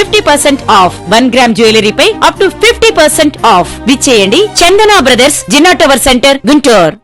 fifty percent off one gram jewellery pi up to fifty percent off. విచ్చేయండి. Chandana brothers Jinnah tower centre Guntur.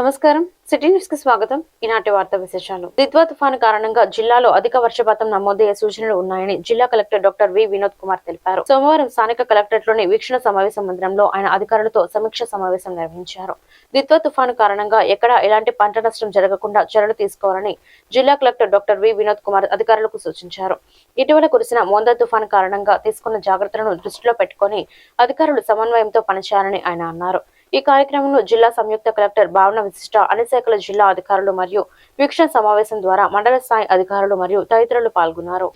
నమస్కారం. City న్యూస్కి స్వాగతం. ఈనాటి వార్త విశేషాలు. దిద్వా తుఫాను కారణంగా జిల్లాలో అధిక వర్షపాతం నమోదయ్యే సూచనలు ఉన్నాయని జిల్లా collector doctor V Vinod Kumar తెలిపారు. సోమవారం స్థానిక కలెక్టరేట్లోని వీక్షణ సమావేశ మందిరంలో ఆయన అధికారులతో సమీక్ష సమావేశం నిర్వహించారు. దిద్వా తుఫాను కారణంగా ఎక్కడా ఎలాంటి పంట నష్టం జరగకుండా చర్యలు తీసుకోవాలని జిల్లా collector doctor V Vinod Kumar అధికారులకు సూచించారు. ఇటీవల కురిసిన మోందా తుఫాను కారణంగా తీసుకున్న జాగ్రత్తలను దృష్టిలో పెట్టుకుని అధికారులు సమన్వయంతో పనిచేయాలని ఆయన అన్నారు. ఈ కార్యక్రమంలో జిల్లా సంయుక్త కలెక్టర్ భావన విశిష్ట అన్ని శాఖల జిల్లా అధికారులు మరియు వీక్షణ సమావేశం ద్వారా మండల స్థాయి అధికారులు మరియు తదితరులు పాల్గొన్నారు.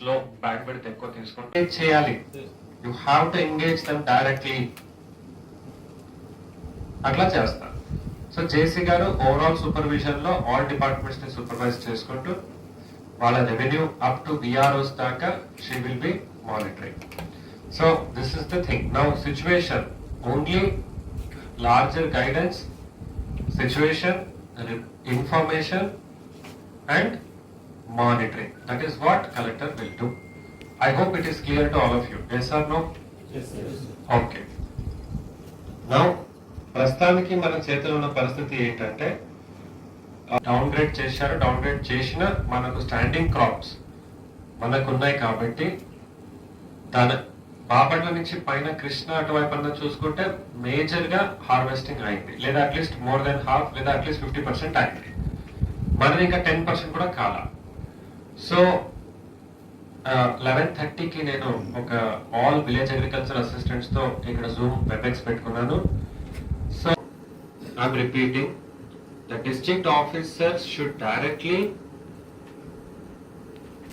అట్లా చేస్తారు. సో జేసీ గారు ఓవరాల్ సూపర్విజన్లో ఆల్ డిపార్ట్మెంట్స్ని సూపర్వైజ్ చేసుకుంటూ వాళ్ళ రెవెన్యూ అప్ టు బిఆర్ఓస్ దాకా she will be monitoring so this is the thing now situation only larger guidance situation information and monitoring. That is what collector will do. I hope it is clear to all of you. Yes or no? Yes, sir. Okay. Now, ప్రస్తుతానికి మన చేతిలో ఉన్న పరిస్థితి ఏంటంటే downgrade చేశారు downgrade చేసిన మనకు standing crops మనకు ఉన్నాయి కాబట్టి దాని బాపట్ల నుంచి పైన కృష్ణ అటువైపు అన్న చూసుకుంటే మేజర్గా హార్వెస్టింగ్ అయింది. లేదా at least more than half లేదా అట్లీస్ట్ ఫిఫ్టీ పర్సెంట్ అయింది. మనది ఇంకా టెన్ పర్సెంట్ కూడా కాల. సో లెవెన్ థర్టీకి నేను ఒక ఆల్ విలేజ్ అగ్రికల్చర్ అసిస్టెంట్స్తో ఇక్కడ జూమ్ వెబెక్స్ పెట్టుకున్నాను. So I'm repeating the district officers should directly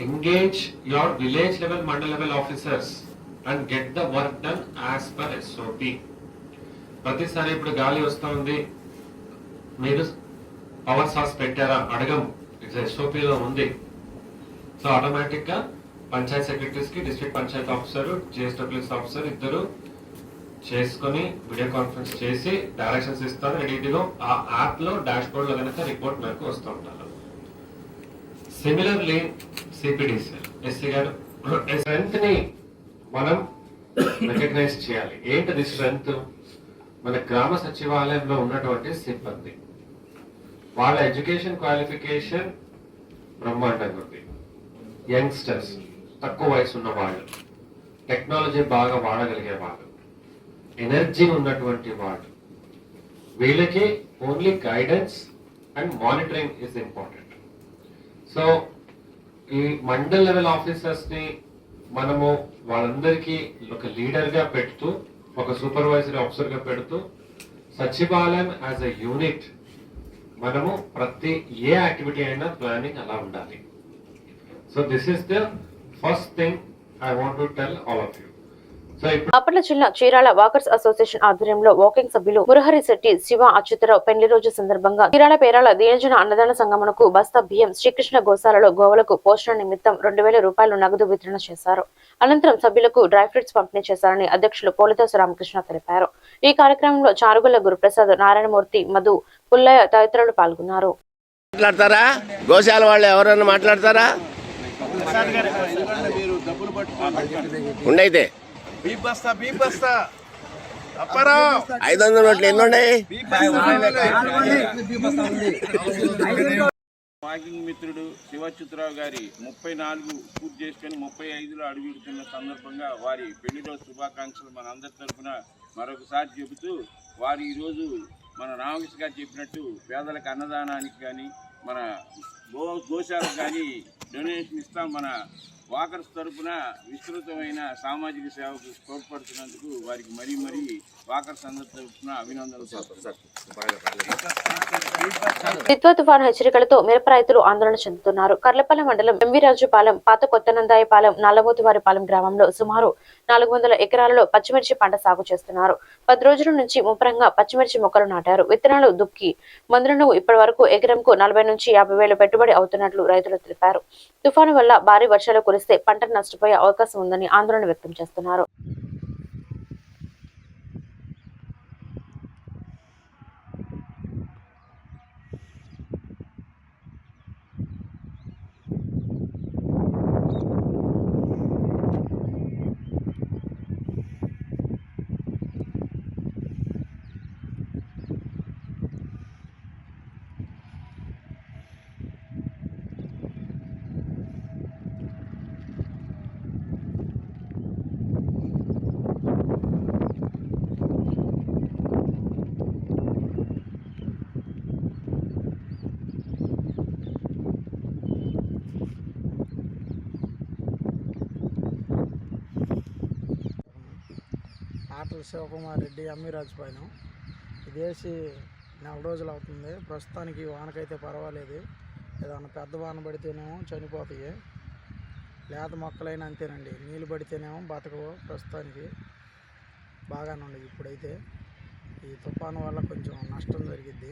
engage your village level mandal level officers. And get the work done as per SOP ప్రతిసారి ఇప్పుడు గాలి వస్తూ ఉంది మీరు పవర్ సాస్ పెట్టారా? అడగం ఇట్స్ ఎస్ఓపిలో ఉంది. సో ఆటోమేటిక్గా panchayat సెక్రటరీస్కి district panchayat officer GSWS officer ఇద్దరు చేసుకొని వీడియో కాన్ఫరెన్స్ చేసి డైరెక్షన్స్ ఇస్తారు. అండ్ ఇదిగో ఆ యాప్లో డాష్ బోర్డ్లో కనుక రిపోర్ట్ మనకు వస్తూ ఉంటారు. సిమిలర్లీ సిపిడిసి ఎస్సీ గారు స్ట్రెంత్ని మనం రికగ్నైజ్ చేయాలి. ఏంటది స్ట్రెంగ్త్ మన గ్రామ సచివాలయంలో ఉన్నటువంటి సిబ్బంది. వాళ్ళ ఎడ్యుకేషన్ క్వాలిఫికేషన్ బ్రహ్మాండంగా ఉంది. యంగ్స్టర్స్ తక్కువ వయసు ఉన్న వాళ్ళు. టెక్నాలజీ బాగా వాడగలిగే వాళ్ళు. ఎనర్జీ ఉన్నటువంటి వాళ్ళు. వీళ్ళకి only guidance and monitoring is important so ఈ మండల్ లెవెల్ ఆఫీసర్స్ని మనము వాళ్ళందరికీ ఒక లీడర్గా పెడుతూ ఒక సూపర్వైజరీ ఆఫీసర్గా పెడుతూ సచివాలయం యాజ్ అ యూనిట్ మనము ప్రతి ఏ యాక్టివిటీ అయినా ప్లానింగ్ అలా ఉండాలి. So this is the first thing I want to tell all of you Bapatla జిల్లా చీరాల వాకర్స్ అసోసియేషన్ ఆధ్వర్యంలో వాకింగ్ సభ్యులు మురహరి శెట్టి శివ అచ్యుతరావు పెళ్ళి రోజు సందర్భంగా చీరాల పేరాల దీనజన అన్నదాన సంగమనకు బస్తా బియ్యం శ్రీకృష్ణ గోశాలలో గోవులకు పోషణ నిమిత్తం రెండు వేల రూపాయలు నగదు వితరణ చేశారు. అనంతరం సభ్యులకు డ్రై ఫ్రూట్స్ పంపిణీ చేశారని అధ్యక్షులు పోలిదాసు రామకృష్ణ తెలిపారు. ఈ కార్యక్రమంలో చారుగుల గురుప్రసాద్ నారాయణమూర్తి మధు పుల్లయ్య తదితరులు పాల్గొన్నారు. మాట్లాడతారా? గోశాల వాళ్ళు ఎవరన్నా మాట్లాడతారా? ఉండైతే. బీపస్తా బీపస్తా అప్పరా ఐదు వందల నోట్లు ఎన్ని ఉన్నాయి వాకింగ్ మిత్రుడు శివచ్యుతరావు గారి ముప్పై నాలుగు పూర్తి చేసుకొని ముప్పై ఐదులో అడుగుతున్న సందర్భంగా వారి పెళ్ళిరోజు శుభాకాంక్షలు మన అందరి తరఫున మరొకసారి చెబుతూ వారు ఈరోజు మన రామకృష్ణ గారు చెప్పినట్టు పేదలకు అన్నదానానికి కానీ మన గో గోశాలకు కానీ డొనేషన్ ఇస్తాం మన వాకర్స్ తరఫున విస్తృతమైన సామాజిక సేవకు తోడ్పడుతున్నందుకు వారికి మరీ మరీ తెలుపుతున్నాను. దిత్వా తుఫాను హెచ్చరికలతో మిరప రైతులు ఆందోళన చెందుతున్నారు. కర్లపల్లి మండలం ఎంవిరాజుపాలెం పాత కొత్తనందాయపాలెం నల్లమోతువారిపాలెం గ్రామంలో సుమారు నాలుగు వందల ఎకరాలలో పచ్చిమిర్చి పంట సాగు చేస్తున్నారు. పది రోజుల నుంచి ముమ్మరంగా పచ్చిమిర్చి మొక్కలు నాటారు. విత్తనాలు దుక్కి మందులను ఇప్పటి వరకు ఎకరంకు నలభై నుంచి యాభై వేలు పెట్టుబడి అవుతున్నట్లు రైతులు తెలిపారు. తుఫాను వల్ల భారీ వర్షాలు కురిస్తే పంట నష్టపోయే అవకాశం ఉందని ఆందోళన వ్యక్తం చేస్తున్నారు. డాక్టర్ శివకుమార్ రెడ్డి అమ్మిరాజుపాలెం ఇదేసి నెల రోజులు అవుతుంది. ప్రస్తుతానికి వానకైతే పర్వాలేదు. ఏదైనా పెద్ద వాన పడితేనేమో చనిపోతాయి. లేత మొక్కలైనా అంతేనండి. నీళ్ళు పడితేనేమో బతకవు ప్రస్తుతానికి. బాగానే ఉండదు ఇప్పుడైతే. ఈ తుఫాను వల్ల కొంచెం నష్టం జరిగిద్ది.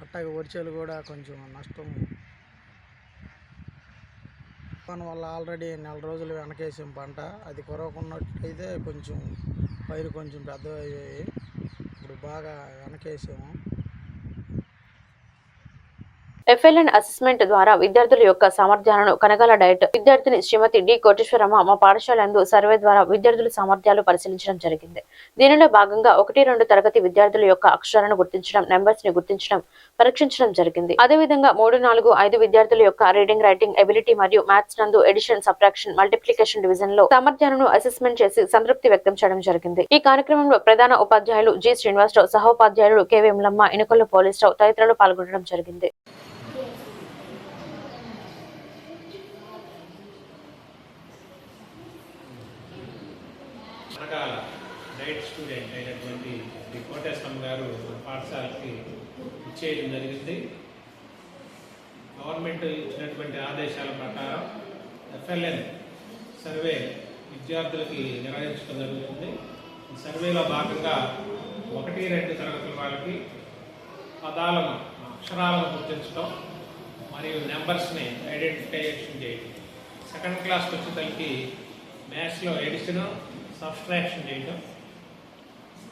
అట్లాగే వర్షాలు కూడా కొంచెం నష్టం. తుఫాను వల్ల ఆల్రెడీ నెల రోజులు వెనకేసాం పంట. అది కురవకున్నట్లయితే కొంచెం పైరు కొంచెం పెద్దవి అయ్యాయి. ఇప్పుడు బాగా వెనకేసాము. ఎఫ్ఎల్ఎన్ అసెస్మెంట్ ద్వారా విద్యార్థుల యొక్క సామర్థ్యాలను కనగల డైట్ విద్యార్థిని శ్రీమతి డి కోటేశ్వరమ్మ మా పాఠశాలందు సర్వే ద్వారా విద్యార్థుల సామర్థ్యాలు పరిశీలించడం జరిగింది. దీనిలో భాగంగా ఒకటి రెండు తరగతి విద్యార్థుల యొక్క అక్షరాలను గుర్తించడం నెంబర్స్ని గుర్తించడం పరీక్షించడం జరిగింది. అదేవిధంగా మూడు నాలుగు ఐదు విద్యార్థుల యొక్క రీడింగ్ రైటింగ్ ఎబిలిటీ మరియు మ్యాథ్స్ నందు ఎడిషన్ సబ్ట్రాక్షన్ మల్టిప్లికేషన్ డివిజన్లో సామర్థ్యాలను అసెస్మెంట్ చేసి సంతృప్తి వ్యక్తం చేయడం జరిగింది. ఈ కార్యక్రమంలో ప్రధాన ఉపాధ్యాయులు జి శ్రీనివాసరావు సహోపాధ్యాయులు కె విమలమ్మ ఇనుకొల్లు పోలీసరావు తదితరులు పాల్గొనడం జరిగింది. రకాల డైట్ స్టూడెంట్ అయినటువంటి శ్రీ కోటేశ్వరం గారు పాఠశాలకి ఇచ్చేయడం జరిగింది. గవర్నమెంట్ ఇచ్చినటువంటి ఆదేశాల ప్రకారం ఎఫ్ఎల్ఎన్ సర్వే విద్యార్థులకి నిర్వహించడం జరుగుతుంది. ఈ సర్వేలో భాగంగా ఒకటి రెండు తరగతుల వాళ్ళకి పదాలను అక్షరాలను గుర్తించడం మరియు నెంబర్స్ని ఐడెంటిఫికేషన్ చేయడం. సెకండ్ క్లాస్కి వచ్చేసరికి మ్యాథ్స్లో ఎడిషన్ సబ్స్ట్రాక్షన్ చేయడం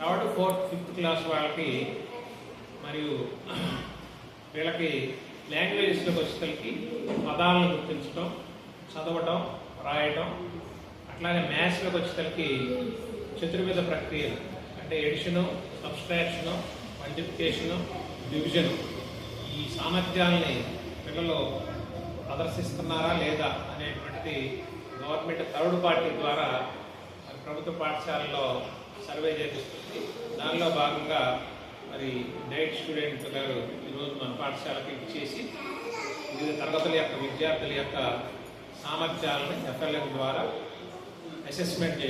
కాబట్టి ఫోర్త్ ఫిఫ్త్ క్లాస్ వాళ్ళకి మరియు వీళ్ళకి లాంగ్వేజెస్లోకి వచ్చేసరికి పదాలను గుర్తించడం చదవటం రాయటం అట్లాగే మ్యాథ్స్లోకి వచ్చేసరికి చతుర్విధ ప్రక్రియలు. అంటే ఎడిషను సబ్స్ట్రాక్షను మల్టిప్లికేషను డివిజను. ఈ సామర్థ్యాలని పిల్లలు ప్రదర్శిస్తున్నారా లేదా అనేటువంటిది గవర్నమెంట్ థర్డ్ పార్టీ ద్వారా ప్రభుత్వ పాఠశాలలో సర్వే చేపిస్తుంది. దానిలో భాగంగా మరి డైట్ స్టూడెంట్ గారు ఈరోజు మన పాఠశాలకు ఇచ్చేసి వివిధ తరగతుల యొక్క విద్యార్థుల యొక్క సామర్థ్యాలను ఎఫ్ఎల్ఎం ద్వారా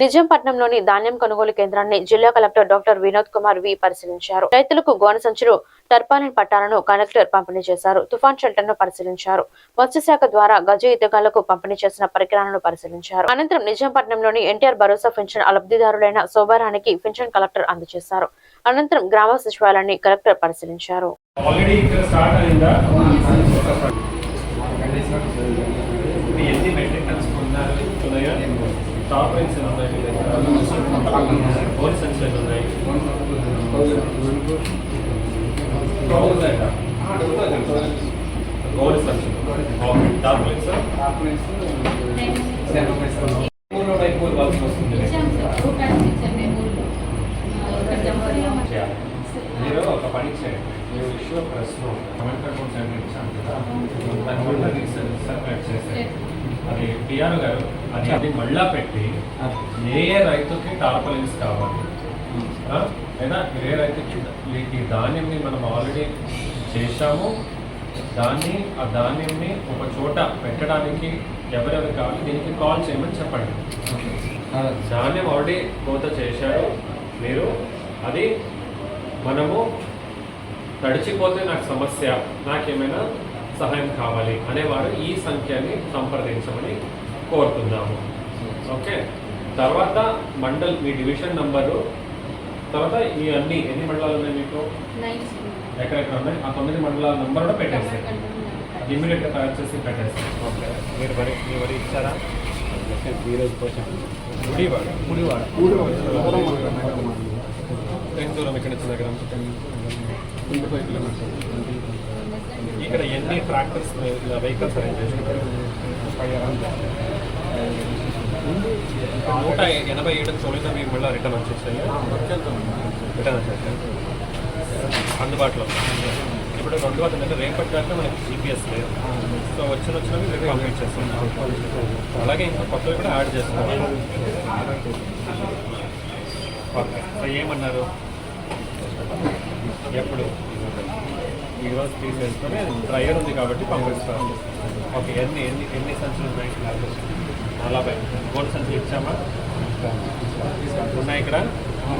నిజాంపట్నంలోని ధాన్యం కొనుగోలు కేంద్రాన్ని జిల్లా collector doctor Vinod Kumar V పరిశీలించారు. రైతులకు గోన సంచులు టర్పాలిన్ పట్టాలను కలెక్టర్ పంపిణీ చేశారు. తుఫాన్ షెల్టర్ను పరిశీలించారు. మత్స్యశాఖ ద్వారా గజ ఈతగాళ్ళకు పంపిణీ చేసిన పరికరాలను పరిశీలించారు. అనంతరం నిజాంపట్నంలోని ఎన్టీఆర్ భరోసా పెన్షన్ లబ్ధిదారులైన శోభారానికి పెన్షన్ కలెక్టర్ అందజేశారు. అనంతరం గ్రామ సచివాలయాన్ని కలెక్టర్ పరిశీలించారు. టాప్ ర్యాంక్స్ ఉన్నాయి పోలీస్ సెన్సెస్ ఉన్నాయి గోల్డ్ సెన్షన్ టాప్ ర్యాంక్స్ మీరు ఒక పని చేయండి మీరు ఇష్యూ ప్రశ్న కమెంట్ అకౌంట్ సెండ్ ఇచ్చాను కదా దాని కూడా సెపరేట్ చేసేది అది పిఆర్ గారు అది అది మళ్ళా పెట్టి ఏ ఏ రైతుకి టార్పలిన్స్ కావాలి. ఆ? లేదా ఏ రైతుకి ధాన్యంని మనం ఆల్రెడీ చేశాము. దాన్ని ఆ ధాన్యంని ఒక చోట పెట్టడానికి ఎవరెవరు కావాలి దీనికి కాల్ చేయమని చెప్పండి. ధాన్యం ఆల్రెడీ కోత చేశారు. మీరు అది మనము తడిచిపోతే నాకు సమస్య. నాకేమైనా సహాయం కావాలి అనేవారు ఈ సంఖ్యని సంప్రదించమని కోరుతున్నాము ఓకే తర్వాత మండల్ మీ డివిజన్ నంబరు తర్వాత ఈ అన్ని ఎన్ని మండలాలు ఉన్నాయి మీకు ఎక్కడెక్కడ ఉన్నాయి ఆ తొమ్మిది మండలాల నంబర్ కూడా పెట్టేస్తాయి ఇమీడియట్గా తయారు చేసి పెట్టేస్తాం ఓకే మీరు వరి మీ వరి ఇచ్చారా ఈరోజు కోసం గుడివాడ గుడివాడ ఎంత దూరం ఇక్కడ నుంచి నగరం ఇక్కడ ఎన్ని ట్రాక్టర్స్ వెహికల్స్ అరేంజ్ చేసుకుంటారు? నూట ఎనభై ఏడు తొలితో మీకు మళ్ళీ రిటర్న్ వచ్చేసాయి రిటర్న్ వచ్చేసాయి అందుబాటులో ఇప్పుడు రెండు వందల అంటే రేపటి దాకా మనకి జీపీఎస్ లేదు. సో వచ్చిన వచ్చిన మీరు కంప్లీట్ అలాగే ఇంకా కొత్తవి కూడా యాడ్ చేస్తాం ఓకే సో ఏమన్నారు? ఎప్పుడు? ఈరోజు తీసేసుకొని డ్రైయర్ ఉంది కాబట్టి పంపిస్తాను. ఓకే ఎన్ని ఎన్ని ఎన్ని సంచులు ఉన్నాయి? నలభై. గోల్డ్ సంచులు ఇచ్చామా? ఉన్నాయి ఇక్కడ.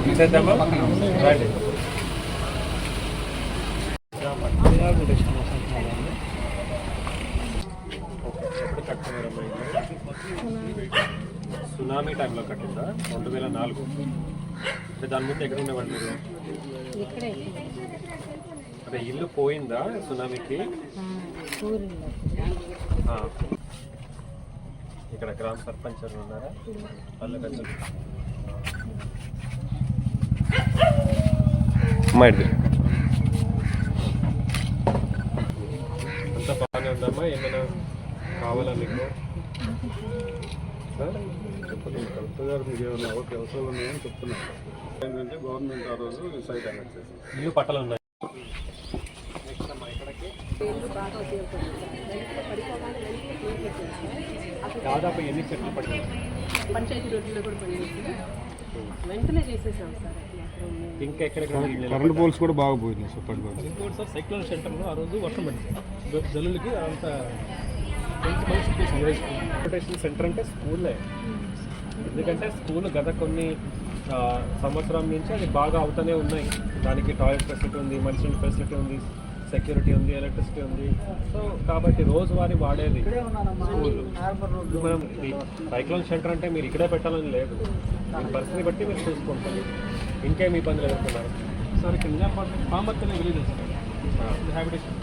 తీసేద్దామా రైట్ సునామీ టైంలో కట్టిందా? రెండు వేల నాలుగు. అంటే దాని ముందు ఎక్కడ ఉండేవాళ్ళు మీరు? అదే ఇల్లు పోయిందా సునామీకి. ఇక్కడ గ్రామ సర్పంచ్ ఉన్నారా? కొంచెం అంత బాగానే ఉందమ్మా ఏమైనా కావాలా మీకు? కలెక్టర్ గారు మీకు ఏమైనా ఓకే అవసరాలు ఉన్నాయని చెప్తున్నారు. ఏంటంటే గవర్నమెంట్ ఆ రోజు సైట్ అనౌన్స్ చేసింది. ఇల్లు పట్టలు ఉన్నాయి. దాదాపు ఎన్ని చెట్లు పట్టాయి పంచాయతీ రోడ్లలో కూడా పనిచేసి వెంటనే చేసేసాం సార్. ఇంకా ఎక్కడెక్కడ కరెంట్ పోల్స్ కూడా బాగా పోయింది సూపర్ సార్ సైక్లోన్ సెంటర్లో ఆ రోజు వర్షం పడింది. జల్లులకి అంత ట్రాన్స్పోర్టేషన్ సెంటర్ అంటే స్కూల్లే ఎందుకంటే స్కూల్ గత కొన్ని ఆ, సంవత్సరం నుంచి అది బాగా అవుతూనే ఉన్నాయి. దానికి టాయిలెట్ ఫెసిలిటీ ఉంది మంచి ఫెసిలిటీ ఉంది. సెక్యూరిటీ ఉంది ఎలక్ట్రిసిటీ ఉంది. సో కాబట్టి రోజువారీ వాడేది స్కూల్. మనం సైక్లోన్ సెంటర్ అంటే మీరు ఇక్కడే పెట్టాలని లేదు. మీ పరిస్థితిని బట్టి మీరు చూసుకుంటారు. ఇంకేం ఇబ్బందులు ఎదుర్కొన్నారు? సార్ ఇక్కడ నిజామాబాద్ విలేజ్ హ్యాబిటేషన్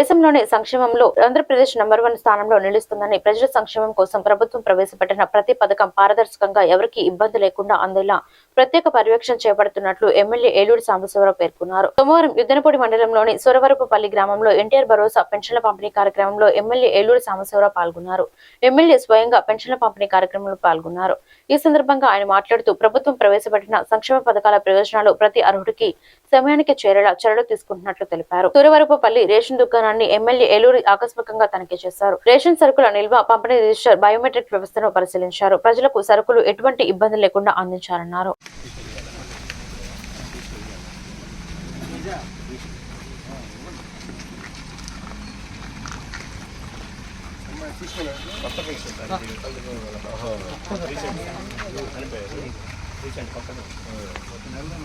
Entonces, రాష్ట్రంలోని సంక్షేమంలో ఆంధ్రప్రదేశ్ నంబర్ వన్ స్థానంలో నిలుస్తుందని ప్రజల సంక్షేమం కోసం ప్రభుత్వం ప్రవేశపెట్టిన ప్రతి పథకం పారదర్శకంగా ఎవరికీ ఇబ్బంది లేకుండా అందేలా ప్రత్యేక పర్యవేక్షణ చేపడుతున్నట్లు ఎమ్మెల్యే ఏలూరు సాంబశివరావు పేర్కొన్నారు. సోమవారం యుద్ధనపూడి మండలంలోని సురవరపుపల్లి గ్రామంలో ఎన్టీఆర్ భరోసా పెన్షన్ల పంపిణీ కార్యక్రమంలో ఎమ్మెల్యే ఏలూరు సాంబశివరావు పాల్గొన్నారు. ఎమ్మెల్యే స్వయంగా పెన్షన్ల పంపిణీ కార్యక్రమంలో పాల్గొన్నారు. ఈ సందర్భంగా ఆయన మాట్లాడుతూ ప్రభుత్వం ప్రవేశపెట్టిన సంక్షేమ పథకాల ప్రయోజనాలు ప్రతి అర్హుడికి సమయానికి చేరేలా చర్యలు తీసుకుంటున్నట్లు తెలిపారు. సురవరపుపల్లి రేషన్ దుకాణాన్ని ఎమ్మెల్యే ఏలూరి ఆకస్మికంగా తనిఖీ చేశారు. రేషన్ సరుకుల నిల్వ పంపిణీ రిజిస్టర్ బయోమెట్రిక్ వ్యవస్థను పరిశీలించారు. ప్రజలకు సరుకులు ఎటువంటి ఇబ్బంది లేకుండా అందించారన్నారు రీసెంట్ పక్కన నెలలో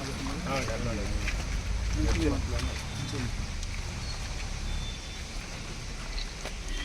నెలలో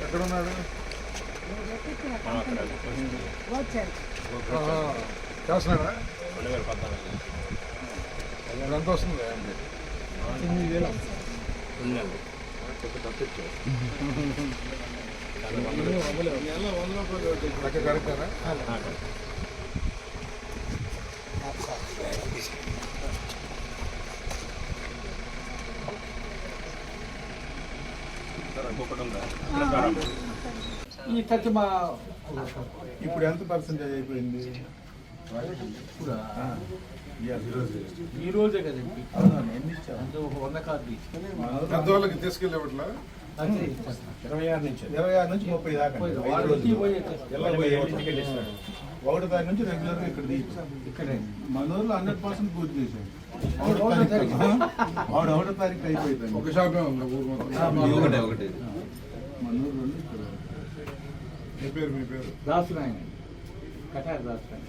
పెద్దమ్మా పెట్టు. ఆ, తీసుకోండి తీసుకోండి మీరు ఎక్కడ ఉన్నాడు ఆహా. చేస్తున్నాడా ఎంత వస్తుంది లెక్క కరెక్టేనా ఇప్పుడు ఎంత పర్సెంటేజ్ అయిపోయింది? ఈ రోజే కదండి అంటే ఒక వంద కార్డు పెద్దవాళ్ళకి తీసుకెళ్ళేవట్లా? ఇరవై ఆరు నుంచి. ఇరవై ఆరు నుంచి ముప్పై దాకా. ఒకటి తారీఖు నుంచి రెగ్యులర్గా ఇక్కడ ఇక్కడే. మన ఊర్లో హండ్రెడ్ పర్సెంట్ పూర్తి చేశాడు ఒకటో తారీఖు. వాడు ఒకటో తారీఖు అయిపోయింది ఒక షాపే ఉంది? ఒకటే ఒకటే. మన ఊర్లో ఇక్కడ. మీ పేరు మీ పేరు? కటార్ దాసురాయన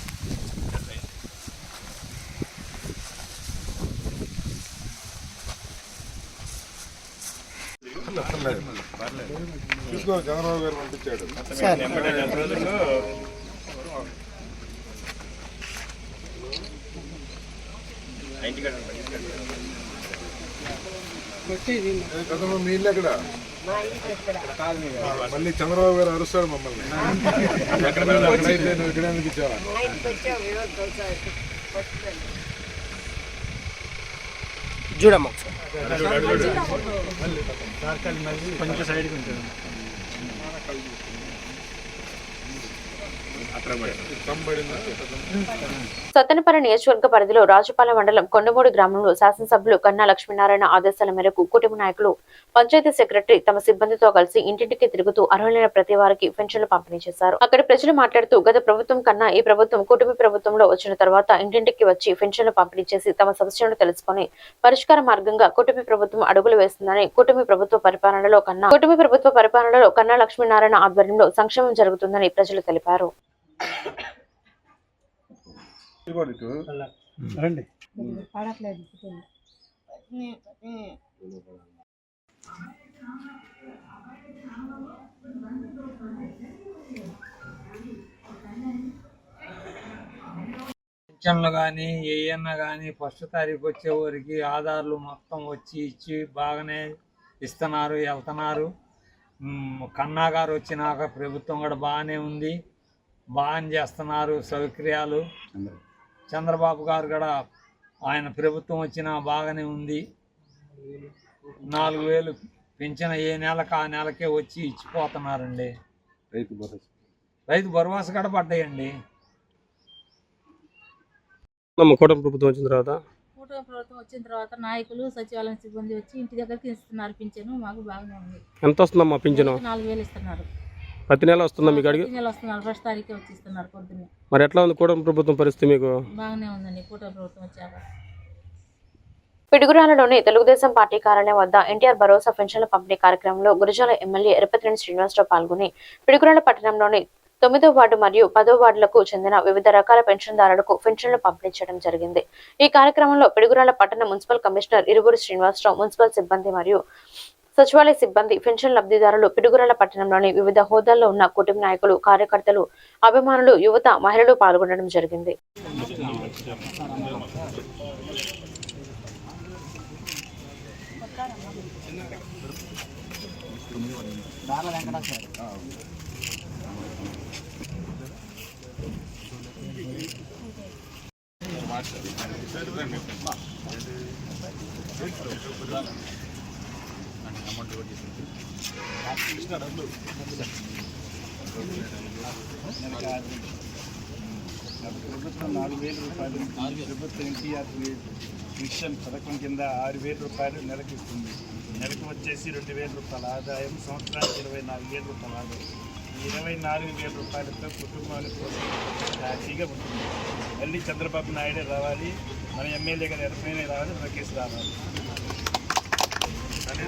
తీసుకో చంద్రబాబు గారు పంపించాడు. పెద్దమ్మ మీ ఇల్లు ఎక్కడ? మళ్ళీ చంద్రబాబు గారు అరుస్తాడు మమ్మల్ని. ఎక్కడైతే నువ్వు ఇక్కడ ఎందుకు ఇచ్చావా చూడమ్మా కొంచెం సైడ్కి ఉంటుంది. కంబడిందా సత్తెనపల్లి నియోజకవర్గ పరిధిలో రాజుపాలెం మండలం కొండమూడి గ్రామంలో శాసనసభ్యులు కన్నా లక్ష్మీనారాయణ ఆదేశాల మేరకు కుటుంబ నాయకులు పంచాయతీ సెక్రటరీ తమ సిబ్బందితో కలిసి ఇంటింటికి తిరుగుతూ అర్హులైన ప్రతి వారికి పెన్షన్లు పంపిణీ చేశారు. అక్కడి ప్రజలు మాట్లాడుతూ గత ప్రభుత్వం కన్నా ఈ ప్రభుత్వం కుటుంబ ప్రభుత్వంలో వచ్చిన తర్వాత ఇంటింటికి వచ్చి పెన్షన్లు పంపిణీ చేసి తమ సమస్యలను తెలుసుకొని పరిష్కార మార్గంగా కుటుంబ ప్రభుత్వం అడుగులు వేస్తుందని కుటుంబ ప్రభుత్వ పరిపాలనలో కన్నా కుటుంబ ప్రభుత్వ పరిపాలనలో కన్నా లక్ష్మీనారాయణ ఆధ్వర్యంలో సంక్షేమం జరుగుతుందని ప్రజలు తెలిపారు. పింఛన్లు కానీ ఏయన్నా కానీ ఫస్ట్ తారీఖు వచ్చేవారికి ఆధార్లు మొత్తం వచ్చి ఇచ్చి బాగానే ఇస్తున్నారు వెళ్తున్నారు. మ్, కన్నా గారు వచ్చినాక ప్రభుత్వం కూడా బాగానే ఉంది. బాగానే చేస్తున్నారు సౌకర్యాలు. చంద్రబాబు గారు కూడా ఆయన ప్రభుత్వం వచ్చినా బాగానే ఉంది. నాలుగు వేలు పెంచిన ఏ నెలకు ఆ నెలకే వచ్చి ఇచ్చిపోతున్నారండి. రైతు భరోసా. రైతు భరోసా కూడా పడ్డాయండి. కూటమి ప్రభుత్వం వచ్చిన తర్వాత? కూటమి ప్రభుత్వం వచ్చిన తర్వాత నాయకులు సచివాలయం సిబ్బంది వచ్చి ఇంటి దగ్గరికి ఇస్తున్నారు పింఛను మాకు బాగానే ఉంది. ఎంత వస్తుందమ్మా పింఛను? నాలుగు వేలు ఇస్తున్నారు. ప్రతి నెల వస్తుందా మీకు అడిగి ప్రతి నెల వస్తున్నారు ఫస్ట్ తారీఖే వచ్చి ఇస్తున్నారు పొద్దున్నే. మరి ఎట్లా ఉంది కూటమి ప్రభుత్వం పరిస్థితి మీకు? బాగానే ఉందండి. కూటమి ప్రభుత్వం వచ్చాక. పిడుగురాలలోని తెలుగుదేశం పార్టీ కార్యాలయం వద్ద ఎన్టీఆర్ భరోసా పెన్షన్ల పంపిణీ కార్యక్రమంలో గురజాల ఎమ్మెల్యే ఎరపతినేని శ్రీనివాసరావు పాల్గొని పిడుగురాల పట్టణంలోని తొమ్మిదో వార్డు మరియు పదో వార్డులకు చెందిన వివిధ రకాల పెన్షన్దారులకు పెన్షన్లు పంపిణీ చేయడం జరిగింది. ఈ కార్యక్రమంలో పిడుగురాల పట్టణ మున్సిపల్ కమిషనర్ ఇరువురు శ్రీనివాసరావు మున్సిపల్ సిబ్బంది మరియు సచివాలయ సిబ్బంది పెన్షన్ లబ్ధిదారులు పిడుగురాల పట్టణంలోని వివిధ హోదాల్లో ఉన్న కుటుంబ నాయకులు కార్యకర్తలు అభిమానులు యువత మహిళలు పాల్గొనడం జరిగింది. ప్రభుత్వం నాలుగు వేల రూపాయలు ప్రభుత్వం ఎన్టీఆర్ మిషన్ పథకం కింద ఆరు వేల రూపాయలు నెలకు ఇస్తుంది. నెలకు వచ్చేసి రెండు వేల రూపాయల ఆదాయం సంవత్సరానికి ఇరవై నాలుగు వేల రూపాయల ఆదాయం. ఇరవై నాలుగు వేల రూపాయలతో కుటుంబాలకు హ్యాపీగా ఉంటుంది. మళ్ళీ చంద్రబాబు నాయుడే రావాలి మన ఎమ్మెల్యేగా ఎరపైన రావాలి లోకేష్ రావాలి.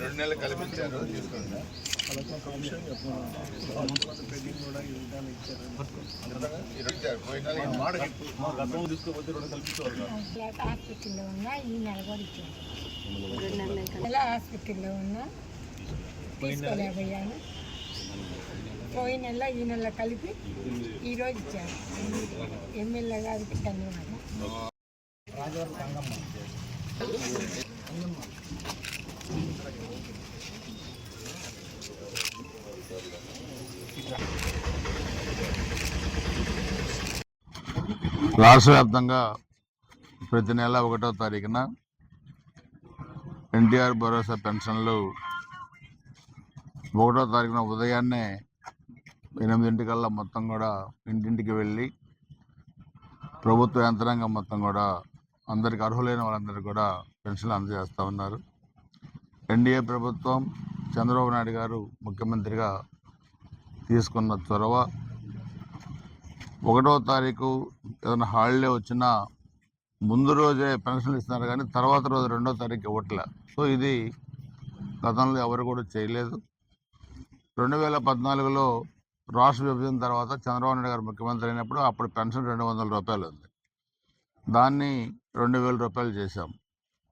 రెండు నెలలు కల్పించారు తీసుకోండి హాస్పిటల్లో ఉన్నా ఈ నెల కూడా ఇచ్చాను నెల హాస్పిటల్లో ఉన్నా తీసుకోలేకపోయాను. పోయిన నెల ఈ నెల కలిపి ఈరోజు ఇచ్చాను ఎమ్మెల్యే గారికి ధన్యవాదాలు. రాష్ట్ర వ్యాప్తంగా ప్రతి నెల ఒకటో తారీఖున ఎన్టీఆర్ భరోసా పెన్షన్లు ఒకటో తారీఖున ఉదయాన్నే ఎనిమిదింటికల్లా మొత్తం కూడా ఇంటింటికి వెళ్ళి ప్రభుత్వ యంత్రాంగం మొత్తం కూడా అందరికి అర్హులైన వాళ్ళందరికీ కూడా పెన్షన్లు అందజేస్తూ ఉన్నారు. ఎన్డీఏ ప్రభుత్వం చంద్రబాబు నాయుడు గారు ముఖ్యమంత్రిగా తీసుకున్న చొరవ ఒకటో తారీఖు ఏదైనా హాలిడే వచ్చినా ముందు రోజే పెన్షన్ ఇస్తున్నారు కానీ తర్వాత రోజు రెండో తారీఖు ఇవ్వట్లే. సో ఇది గతంలో ఎవరు కూడా చేయలేదు. రెండు వేల పద్నాలుగులో రాష్ట్ర విభజన తర్వాత చంద్రబాబు నాయుడు గారు ముఖ్యమంత్రి అయినప్పుడు అప్పుడు పెన్షన్ రెండు వందల రూపాయలు ఉంది. దాన్ని రెండు వేల రూపాయలు చేశాం.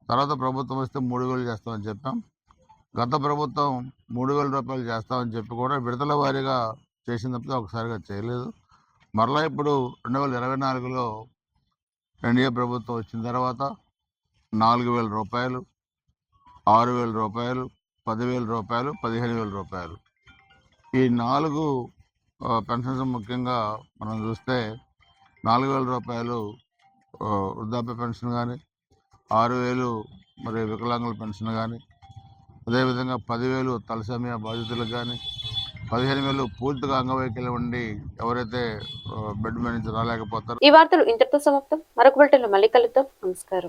తర్వాత ప్రభుత్వం వస్తే మూడు వేలు చేస్తామని చెప్పాం. గత ప్రభుత్వం మూడు వేల రూపాయలు చేస్తామని చెప్పి కూడా విడతల వారీగా చేసిన తప్పితే ఒకసారిగా చేయలేదు. మరలా ఇప్పుడు రెండు వేల ఇరవై నాలుగులో ఎన్డీఏ ప్రభుత్వం వచ్చిన తర్వాత నాలుగు వేల రూపాయలు ఆరు వేల రూపాయలు పదివేల రూపాయలు పదిహేను వేల రూపాయలు. ఈ నాలుగు పెన్షన్స్ ముఖ్యంగా మనం చూస్తే నాలుగు వేల రూపాయలు వృద్ధాప్య పెన్షన్ కానీ ఆరు వేలు మరి వికలాంగుల పెన్షన్ కానీ అదేవిధంగా పదివేలు తలసేమియా బాధితులకు కానీ పదిహేను వేలు పూర్తిగా అంగవైకల్యం ఉండి ఎవరైతే బెడ్ మీద నుంచి రాలేకపోతారో ఈ వార్తలు ఇంతటితో సమాప్తం. మరొక బులెటిన్లో మళ్ళీ కలుద్దాం. నమస్కారం.